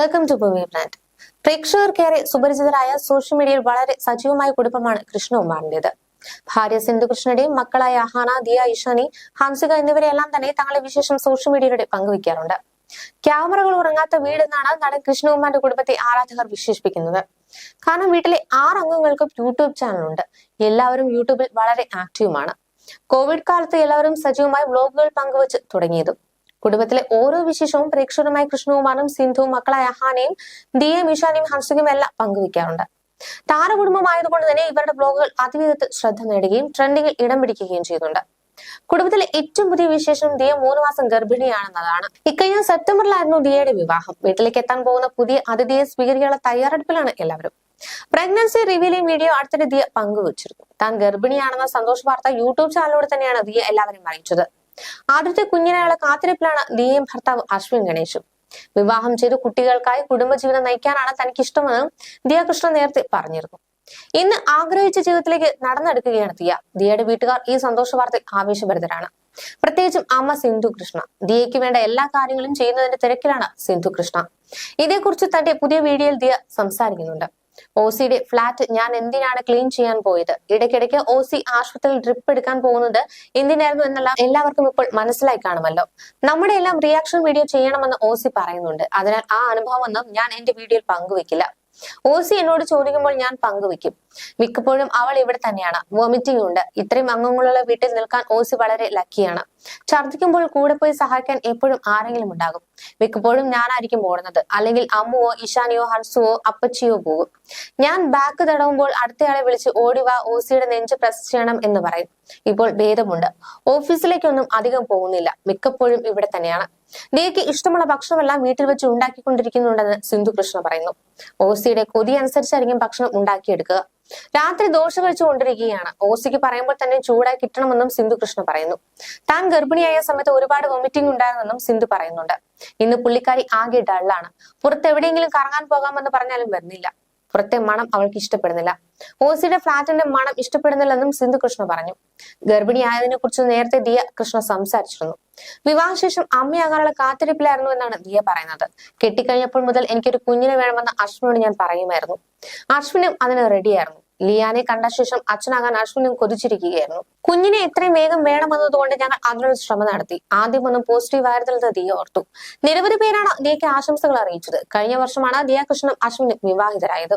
Welcome to Bhoomi brand പ്രേക്ഷകർക്കേറെ സുപരിചിതരായ social മീഡിയയിൽ വളരെ സജീവമായ കുടുംബമാണ് കൃഷ്ണകുമാറിന്റേത് ഭാര്യ സിന്ധുകൃഷ്ണയുടെയും മക്കളായ അഹാന ദിയ ഇഷാനി ഹംസിക എന്നിവരെല്ലാം തന്നെ തങ്ങളുടെ വിശേഷം സോഷ്യൽ മീഡിയയിലൂടെ പങ്കുവയ്ക്കാറുണ്ട്. ക്യാമറകൾ ഉറങ്ങാത്ത വീടെന്നാണ് നടൻ കൃഷ്ണകുമാറിന്റെ കുടുംബത്തെ ആരാധകർ വിശേഷിപ്പിക്കുന്നത്. കാരണം വീട്ടിലെ ആറ് അംഗങ്ങൾക്കും യൂട്യൂബ് ചാനലുണ്ട് എല്ലാവരും യൂട്യൂബിൽ വളരെ ആക്റ്റീവുമാണ് കോവിഡ് കാലത്ത് എല്ലാവരും സജീവമായി വ്ലോഗുകൾ പങ്കുവച്ച് തുടങ്ങിയതും. കുടുംബത്തിലെ ഓരോ വിശേഷവും പ്രേക്ഷകരുമായി കൃഷ്ണകുമാറും സിന്ധുവും മക്കളായ അഹാനയും ദിയയും ഈശാനയും ഹംസയും എല്ലാം പങ്കുവയ്ക്കാറുണ്ട്. താരകുടുംബമായതുകൊണ്ട് തന്നെ ഇവരുടെ ബ്ലോഗുകൾ അതിവേഗത്തിൽ ശ്രദ്ധ നേടുകയും ട്രെൻഡിങ്ങിൽ ഇടം പിടിക്കുകയും ചെയ്യുന്നുണ്ട്. കുടുംബത്തിലെ ഏറ്റവും പുതിയ വിശേഷം ദിയ മൂന്ന് മാസം ഗർഭിണിയാണെന്നതാണ്. ഇക്കഴിഞ്ഞ സെപ്റ്റംബറിലായിരുന്നു ദിയയുടെ വിവാഹം. വീട്ടിലേക്ക് എത്താൻ പോകുന്ന പുതിയ അതിഥിയെ സ്വീകരിക്കാനുള്ള തയ്യാറെടുപ്പിലാണ് എല്ലാവരും. പ്രഗ്നൻസി റിവീലിംഗ് വീഡിയോ അടുത്തിടെ ദിയ പങ്കുവച്ചിരുന്നു. താൻ ഗർഭിണിയാണെന്ന സന്തോഷ വാർത്ത യൂട്യൂബ് ചാനലിലൂടെ തന്നെയാണ് ദിയ എല്ലാവരും അറിയിച്ചത്. ആദ്യത്തെ കുഞ്ഞിനായുള്ള കാത്തിരിപ്പിലാണ് ദിയയും ഭർത്താവ് അശ്വിൻ ഗണേഷും വിവാഹം ചെയ്ത് കുട്ടികൾക്കായി കുടുംബജീവിതം നയിക്കാനാണ് തനിക്ക് ഇഷ്ടമെന്ന് ദിയ കൃഷ്ണ നേരത്തെ പറഞ്ഞിരുന്നു. ഇന്ന് ആഗ്രഹിച്ച ജീവിതത്തിലേക്ക് നടന്നെടുക്കുകയാണ് ദിയ. ദിയയുടെ വീട്ടുകാർ ഈ സന്തോഷ വാർത്തയിൽ ആവേശഭരിതരാണ്. പ്രത്യേകിച്ചും അമ്മ സിന്ധു കൃഷ്ണ. ദിയയ്ക്ക് വേണ്ട എല്ലാ കാര്യങ്ങളും ചെയ്യുന്നതിന്റെ തിരക്കിലാണ് സിന്ധു കൃഷ്ണ. ഇതേക്കുറിച്ച് തന്റെ പുതിയ വീഡിയോയിൽ ദിയ സംസാരിക്കുന്നുണ്ട്. ഓസിയുടെ ഫ്ളാറ്റ് ഞാൻ എന്തിനാണ് ക്ലീൻ ചെയ്യാൻ പോയത്? ഇടയ്ക്കിടയ്ക്ക് ഒ സി ആശുപത്രിയിൽ ഡ്രിപ്പ് എടുക്കാൻ പോകുന്നത് എന്തിനായിരുന്നു എന്നുള്ള എല്ലാവർക്കും ഇപ്പോൾ മനസ്സിലായി കാണുമല്ലോ. നമ്മുടെ എല്ലാം റിയാക്ഷൻ വീഡിയോ ചെയ്യണമെന്ന് ഒ സി പറയുന്നുണ്ട്. അതിനാൽ ആ അനുഭവമൊന്നും ഞാൻ എന്റെ വീഡിയോയിൽ പങ്കുവെക്കില്ല. ഓസി എന്നോട് ചോദിക്കുമ്പോൾ ഞാൻ പങ്കുവെക്കും. മിക്കപ്പോഴും അവൾ ഇവിടെ തന്നെയാണ്. വോമിറ്റിംഗ് ഉണ്ട്. ഇത്രയും അംഗങ്ങളുള്ള വീട്ടിൽ നിൽക്കാൻ ഓസി വളരെ ലക്കിയാണ് ഛർദ്ദിക്കുമ്പോൾ കൂടെ പോയി സഹായിക്കാൻ എപ്പോഴും ആരെങ്കിലും ഉണ്ടാകും. മിക്കപ്പോഴും ഞാനായിരിക്കും ഓടുന്നത്. അല്ലെങ്കിൽ അമ്മുവോ ഇഷാനിയോ ഹർസുവോ അപ്പച്ചിയോ പോകും. ഞാൻ ബാക്ക് തടവുമ്പോൾ അടുത്തയാളെ വിളിച്ച് ഓടിവാ ഓസിയുടെ നെഞ്ച് പ്രസ് ചെയ്യണം എന്ന് പറയും. ഇപ്പോൾ ഭേദമുണ്ട്. ഓഫീസിലേക്കൊന്നും അധികം പോകുന്നില്ല. മിക്കപ്പോഴും ഇവിടെ തന്നെയാണ്. ദിയയ്ക്ക് ഇഷ്ടമുള്ള ഭക്ഷണമെല്ലാം വീട്ടിൽ വെച്ച് ഉണ്ടാക്കിക്കൊണ്ടിരിക്കുന്നുണ്ടെന്ന് സിന്ധു കൃഷ്ണ പറയുന്നു. ഓസിയുടെ കൊതി അനുസരിച്ചായിരിക്കും ഭക്ഷണം ഉണ്ടാക്കിയെടുക്കുക. രാത്രി ദോശ കഴിച്ചു കൊണ്ടിരിക്കുകയാണ് ഓസിക്ക് പറയുമ്പോൾ തന്നെ ചൂടായി കിട്ടണമെന്നും സിന്ധു കൃഷ്ണ പറയുന്നു. താൻ ഗർഭിണിയായ സമയത്ത് ഒരുപാട് വൊമിറ്റിംഗ് ഉണ്ടായിരുന്നെന്നും സിന്ധു പറയുന്നുണ്ട്. ഇന്ന് പുള്ളിക്കാരി ആകെ ഡള്ളാണ് പുറത്ത് എവിടെയെങ്കിലും കറങ്ങാൻ പോകാമെന്ന് പറഞ്ഞാലും വരുന്നില്ല. പുറത്തെ മണം അവൾക്ക് ഇഷ്ടപ്പെടുന്നില്ല. ഓസിയുടെ ഫ്ലാറ്റിന്റെ മണം ഇഷ്ടപ്പെടുന്നില്ലെന്നും സിന്ധു കൃഷ്ണ പറഞ്ഞു. ഗർഭിണിയായതിനെ കുറിച്ച് നേരത്തെ ദിയ കൃഷ്ണ സംസാരിച്ചിരുന്നു. വിവാഹശേഷം അമ്മയാകാനുള്ള കാത്തിരിപ്പിലായിരുന്നു എന്നാണ് ദിയ പറയുന്നത്. കെട്ടിക്കഴിഞ്ഞപ്പോൾ മുതൽ എനിക്കൊരു കുഞ്ഞിനെ വേണമെന്ന് അശ്വിനോട് ഞാൻ പറയുമായിരുന്നു. അശ്വിനും അതിന് റെഡിയായിരുന്നു ലിയാനെ കണ്ട ശേഷം അച്ഛനാകാൻ അശ്വിനും കൊതിച്ചിരിക്കുകയായിരുന്നു. കുഞ്ഞിനെ എത്രയും വേഗം വേണമെന്നതുകൊണ്ട് ഞങ്ങൾ അതിനൊരു ശ്രമം നടത്തി. ആദ്യം ഒന്നും പോസിറ്റീവ് ആയിരുന്നത് ദിയ ഓർത്തു. നിരവധി പേരാണ് ദിയയ്ക്ക് ആശംസകൾ അറിയിച്ചത്. കഴിഞ്ഞ വർഷമാണ് ദിയ കൃഷ്ണനും അശ്വിനും വിവാഹിതരായത്.